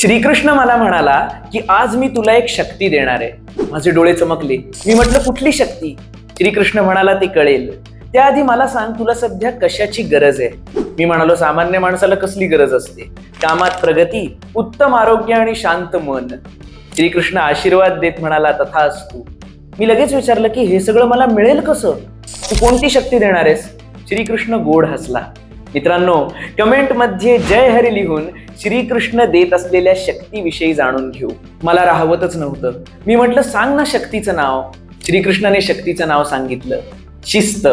श्रीकृष्ण मला म्हणाला की आज मी तुला एक शक्ती देणार आहे. माझे डोळे चमकले. मी म्हटलं कुठली शक्ती? श्रीकृष्ण म्हणाला ते कळेल. त्याआधी मला सांग तुला सध्या कशाची गरज आहे? मी म्हणालो सामान्य माणसाला कसली गरज असते? कामात प्रगती उत्तम आरोग्य आणि शांत मन. श्रीकृष्ण आशीर्वाद देत म्हणाला तथा असतो मी लगेच विचारलं की हे सगळं मला मिळेल कसं? तू कोणती शक्ती देणार आहेस? श्रीकृष्ण गोड हसला. मित्रांनो कमेंटमध्ये जय हरी लिहून श्रीकृष्ण देत असलेल्या शक्तीविषयी जाणून घेऊ. मला राहवतच नव्हतं. मी म्हटलं सांग ना शक्तीचं नाव. श्रीकृष्णाने शक्तीचं नाव सांगितलं. शिस्त.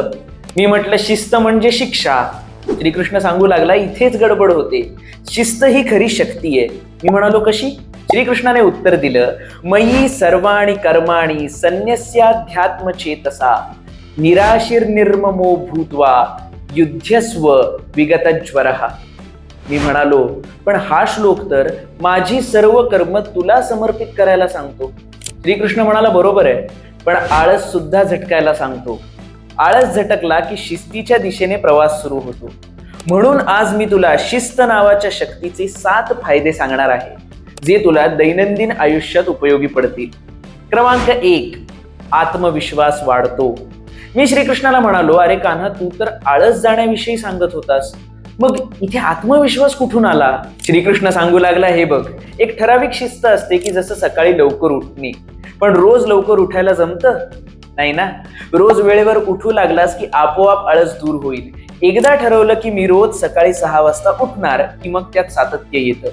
मी म्हटलं शिस्त म्हणजे शिक्षा. श्रीकृष्ण सांगू लागला इथेच गडबड होते. शिस्त ही खरी शक्ती आहे. मी म्हणालो कशी? श्रीकृष्णाने उत्तर दिलं मयी सर्वाणी कर्माणी संन्यस्याध्यात्मचेतसा. निराशीर निर्ममो भूत्वा युद्धस्व विगत ज्वर मी म्हणालो पण हा श्लोक तर माझी सर्व कर्म तुला समर्पित करायला सांगतो. श्रीकृष्ण म्हणाला बरोबर आहे पण आळस सुद्धा झटकायला सांगतो. आळस झटकला की शिस्तीच्या दिशेने प्रवास सुरू होतो. म्हणून आज मी तुला शिस्त नावाच्या शक्तीचे सात फायदे सांगणार आहे जे तुला दैनंदिन आयुष्यात उपयोगी पडतील. क्रमांक एक आत्मविश्वास वाढतो. मी श्रीकृष्णाला म्हणालो अरे कान्हा तू तर आळस जाण्याविषयी सांगत होतास. मग इथे आत्मविश्वास कुठून आला? श्रीकृष्ण सांगू लागला हे बघ एक ठराविक शिस्त असते की जसं सकाळी लवकर उठणे. पण रोज लवकर उठायला जमतं? नाही ना? रोज वेळेवर उठू लागलास की आपोआप आळस दूर होईल. एकदा ठरवलं की मी रोज सकाळी सहा वाजता उठणार की मग त्यात सातत्य येतं.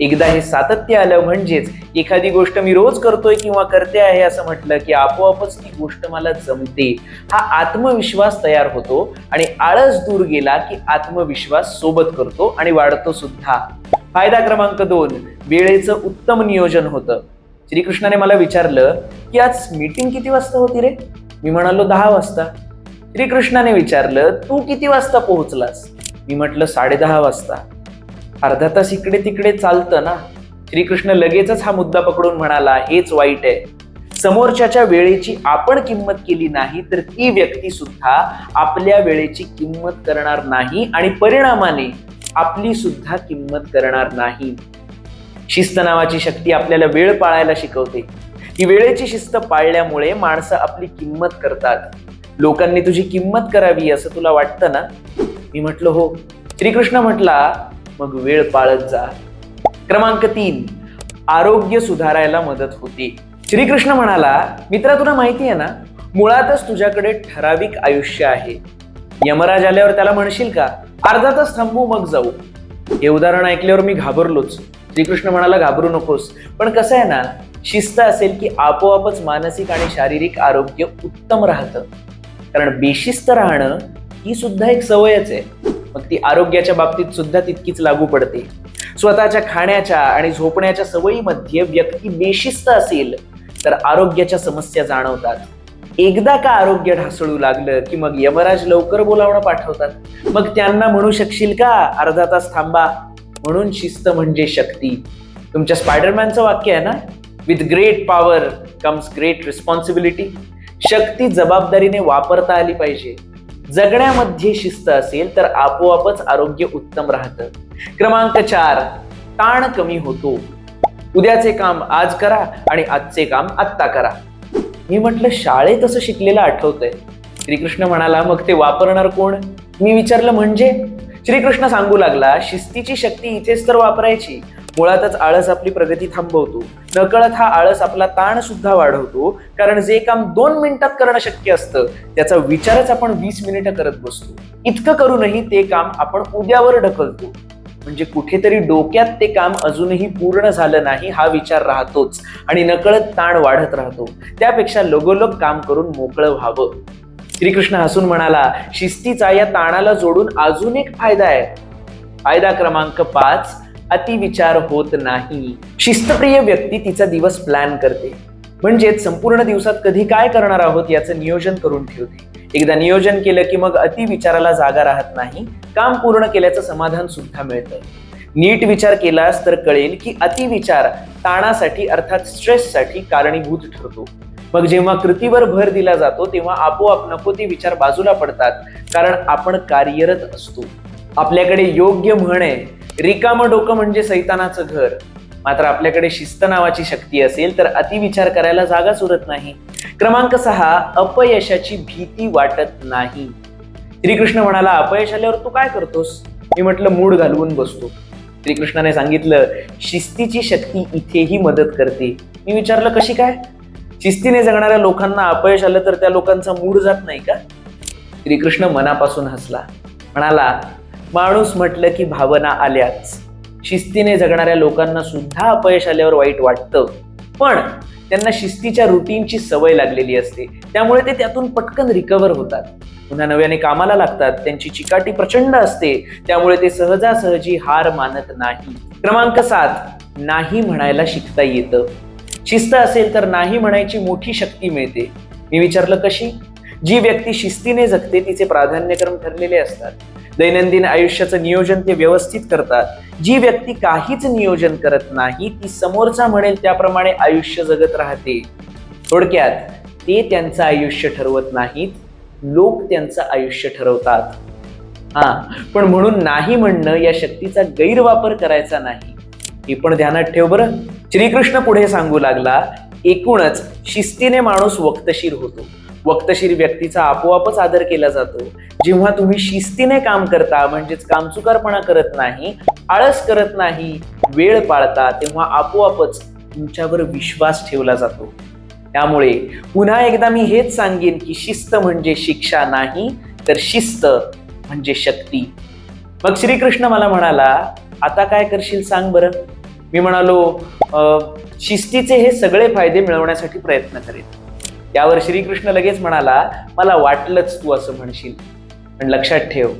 एकदा हे सातत्य आलं म्हणजेच एखादी गोष्ट मी रोज करतोय किंवा करते आहे असं म्हटलं की आपोआपच ती गोष्ट मला जमते. हा आत्मविश्वास तयार होतो आणि आळस दूर गेला की आत्मविश्वास सोबत करतो आणि वाढतो सुद्धा. फायदा क्रमांक दोन वेळेचं उत्तम नियोजन होतं. श्रीकृष्णाने मला विचारलं की आज मीटिंग किती वाजता होती रे? मी म्हणालो दहा वाजता. श्रीकृष्णाने विचारलं तू किती वाजता पोहोचलास? मी म्हटलं साडेदहा वाजता. अर्धा तास इकडे तिकडे चालतं ना? श्रीकृष्ण लगेचच हा मुद्दा पकडून म्हणाला हेच वाईट आहे. समोरच्याच्या वेळेची आपण किंमत केली नाही तर ती व्यक्ती सुद्धा आपल्या वेळेची किंमत करणार नाही आणि परिणामाने आपली सुद्धा किंमत करणार नाही. शिस्त नावाची शक्ती आपल्याला वेळ पाळायला शिकवते. ही वेळेची शिस्त पाळल्यामुळे माणसं आपली किंमत करतात. लोकांनी तुझी किंमत करावी असं तुला वाटतं ना? मी म्हटलं हो. श्रीकृष्ण म्हटला मग वेळ पाळत जा. क्रमांक तीन आरोग्य सुधारायला मदत होते. श्रीकृष्ण म्हणाला मित्रा तुला माहिती आहे ना मुळातच तुझ्याकडे ठराविक आयुष्य आहे. यमराज आल्यावर त्याला म्हणशील का अर्धा तास थांबू मग जाऊ. हे उदाहरण ऐकल्यावर मी घाबरलोच. श्रीकृष्ण म्हणाला घाबरू नकोस. पण कसं आहे ना शिस्त असेल की आपोआपच मानसिक आणि शारीरिक आरोग्य उत्तम राहतं. कारण बेशिस्त राहणं ही सुद्धा एक सवयच आहे. मग ती आरोग्याच्या बाबतीत सुद्धा तितकीच लागू पडते. स्वतःच्या खाण्याच्या आणि झोपण्याच्या सवयीमध्ये व्यक्ती बेशिस्त असेल तर आरोग्याच्या समस्या जाणवतात. एकदा का आरोग्य ढासळू लागलं की मग यमराज लवकर बोलावणं पाठवतात. मग त्यांना म्हणू शकशील का अर्धा तास थांबा म्हणून शिस्त म्हणजे शक्ती. तुमच्या स्पायडरमॅनचं वाक्य आहे ना? With great power comes great responsibility शक्ती जबाबदारीने वापरता आली पाहिजे. जगण्यामध्ये शिस्त असेल तर आपोआपच आरोग्य उत्तम राहतं. क्रमांक चार ताण कमी होतो. उद्याचे काम आज करा आणि आजचे काम आत्ता करा. मी म्हटलं शाळेत असं शिकलेलं आठवतंय. श्रीकृष्ण म्हणाला मग ते वापरणार कोण? मी विचारलं म्हणजे? श्रीकृष्ण सांगू लागला शिस्तीची शक्ती इथेच तर वापरायची. मुळातच आळस आपली प्रगती थांबवतो. नकळत हा आळस आपला ताण सुद्धा वाढवतो. कारण जे काम दोन मिनिटात करणं शक्य असतं त्याचा विचारच आपण वीस मिनिटं करत बसतो. इतकं करूनही ते काम आपण उद्यावर ढकलतो. म्हणजे कुठेतरी डोक्यात ते काम अजूनही पूर्ण झालं नाही हा विचार राहतोच. आणि नकळत ताण वाढत राहतो. त्यापेक्षा लगोलग काम करून मोकळं व्हावं. श्रीकृष्ण हसून म्हणाला शिस्तीचा या ताणाला जोडून अजून एक फायदा आहे. फायदा क्रमांक पाच अतिविचार होत नाही. शिस्तप्रिय व्यक्ती तिचा दिवस प्लॅन करते. म्हणजेच संपूर्ण दिवसात कधी काय करणार आहोत याचं नियोजन करून ठेवते. एकदा नियोजन केलं की मग अतिविचाराला जागा राहत नाही. काम पूर्ण केल्याचं समाधान सुद्धा मिळतं. नीट विचार केलास तर कळेल की अतिविचार ताणासाठी अर्थात स्ट्रेससाठी कारणीभूत ठरतो. मग जेव्हा कृतीवर भर दिला जातो तेव्हा आपोआप नको ते विचार बाजूला पडतात कारण आपण कार्यरत असतो. आपल्याकडे योग्य म्हण आहे रिकामं डोकं म्हणजे सैतानाचं घर. मात्र आपल्याकडे शिस्त नावाची शक्ती असेल तर अतिविचार करायला जागाच उरत नाही. क्रमांक सहा अपयशाची भीती वाटत नाही. श्रीकृष्ण म्हणाला अपयश आल्यावर तू काय करतोस? मी म्हटलं मूड घालवून बसतो. श्रीकृष्णाने सांगितलं शिस्तीची शक्ती इथेही मदत करते. मी विचारलं कशी काय? शिस्तीने जगणाऱ्या लोकांना अपयश आलं तर त्या लोकांचा मूड जात नाही का? श्रीकृष्ण मनापासून हसला. म्हणाला माणूस म्हटलं की भावना आल्याच. शिस्तीने जगणाऱ्या लोकांना सुद्धा अपयश आल्यावर वाईट वाटतं. पण त्यांना शिस्तीच्या रुटीनची सवय लागलेली असते. त्यामुळे ते त्यातून पटकन रिकवर होतात. पुन्हा नव्याने कामाला लागतात. त्यांची चिकाटी प्रचंड असते. त्यामुळे ते सहजासहजी हार मानत नाही. क्रमांक सात नाही म्हणायला शिकता येतं. शिस्त असेल तर नाही म्हणायची मोठी शक्ती मिळते. मी विचारलं कशी? जी व्यक्ती शिस्तीने जगते तिचे प्राधान्यक्रम ठरलेले असतात. दैनंदिन आयुष्याचं नियोजन ते व्यवस्थित करतात. जी व्यक्ती काहीच नियोजन करत नाही ती समोरचा म्हणेल त्याप्रमाणे आयुष्य जगत राहते. थोडक्यात ते त्यांचं आयुष्य ठरवत नाहीत लोक त्यांचं आयुष्य ठरवतात. हा पण म्हणून नाही म्हणणं या शक्तीचा गैरवापर करायचा नाही. हे पण ध्यानात ठेव बरं. श्रीकृष्ण पुढे सांगू लागला एकूणच शिस्तीने माणूस वक्तशीर होतो. वक्तशीर व्यक्तीचा आपोआपच आदर केला जातो. जेव्हा तुम्ही शिस्तीने काम करता म्हणजेच कामचुकारपणा करत नाही आळस करत नाही वेळ पाळता तेव्हा आपोआपच तुमच्यावर विश्वास ठेवला जातो. त्यामुळे पुन्हा एकदा मी हेच सांगेन की शिस्त म्हणजे शिक्षा नाही तर शिस्त म्हणजे शक्ती. मग श्रीकृष्ण मला म्हणाला आता काय करशील सांग बरं. मी म्हणालो "अं, शिस्तीचे हे सगळे फायदे मिळवण्यासाठी प्रयत्न करेन. त्यावर श्रीकृष्ण लगेच म्हणाला मला वाटलंच तू असं म्हणशील. पण लक्षात ठेव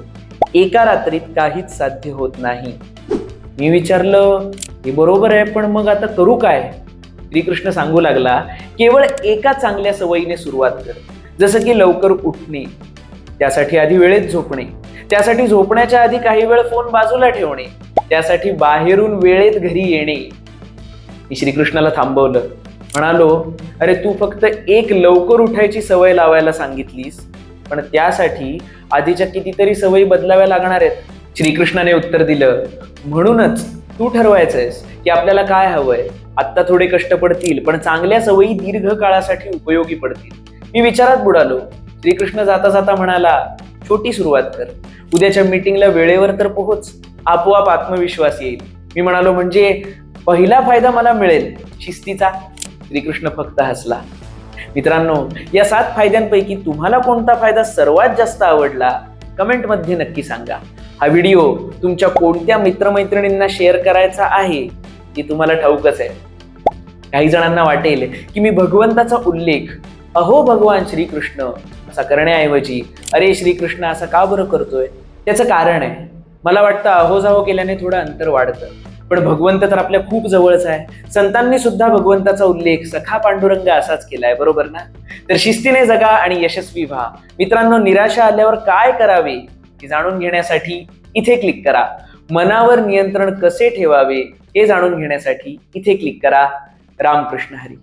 एका रात्रीत काहीच साध्य होत नाही. मी विचारलं हे बरोबर आहे पण मग आता करू काय? श्रीकृष्ण सांगू लागला केवळ एका चांगल्या सवयीने सुरुवात कर जसं की लवकर उठणे त्यासाठी आधी वेळेत झोपणे त्यासाठी झोपण्याच्या आधी काही वेळ फोन बाजूला ठेवणे त्यासाठी बाहेरून वेळेत घरी येणे. मी श्रीकृष्णाला थांबवलं. म्हणालो अरे तू फक्त एक लवकर उठायची सवय लावायला सांगितलीस पण त्यासाठी आधीच्या कितीतरी सवयी बदलाव्या लागणार आहेत. श्रीकृष्णाने उत्तर दिलं म्हणूनच तू ठरवायचंयस की आपल्याला काय हवंय. आत्ता थोडे कष्ट पडतील पण चांगल्या सवयी दीर्घ काळासाठी उपयोगी पडतील. मी विचारात बुडालो. श्रीकृष्ण जाता जाता म्हणाला छोटी सुरुवात कर. उद्याच्या मीटिंगला वेळेवर तर पोहोच. आपोआप आत्मविश्वास येईल. मी म्हणालो म्हणजे पहिला फायदा मला मिळेल शिस्तीचा? श्रीकृष्ण फक्त हसला. मित्रांनो या सात फायद्यांपैकी तुम्हाला कोणता फायदा सर्वात जास्त आवडला? कमेंटमध्ये नक्की सांगा. हा व्हिडिओ तुमच्या कोणत्या मित्रमैत्रिणींना शेअर करायचा आहे हे तुम्हाला ठाऊकच आहे. काही जणांना वाटेल की मी भगवंताचा उल्लेख अहो भगवान श्रीकृष्ण असा करण्याऐवजी अरे श्रीकृष्ण असा का बरं करतोय? त्याचं कारण आहे. मला वाटतं अहो जाहो केल्याने थोडं अंतर वाढतं. पण भगवंत तर आपल्या खूप जवळच आहे. संतांनी सुद्धा भगवंताचा उल्लेख सखा पांडुरंग असाच केलाय बरोबर ना? तर शिस्तीने जगा आणि यशस्वी व्हा. मित्रांनो निराशा आल्यावर काय करावे हे जाणून घेण्यासाठी इथे क्लिक करा. मनावर नियंत्रण कसे ठेवावे हे जाणून घेण्यासाठी इथे क्लिक करा. रामकृष्ण हरी.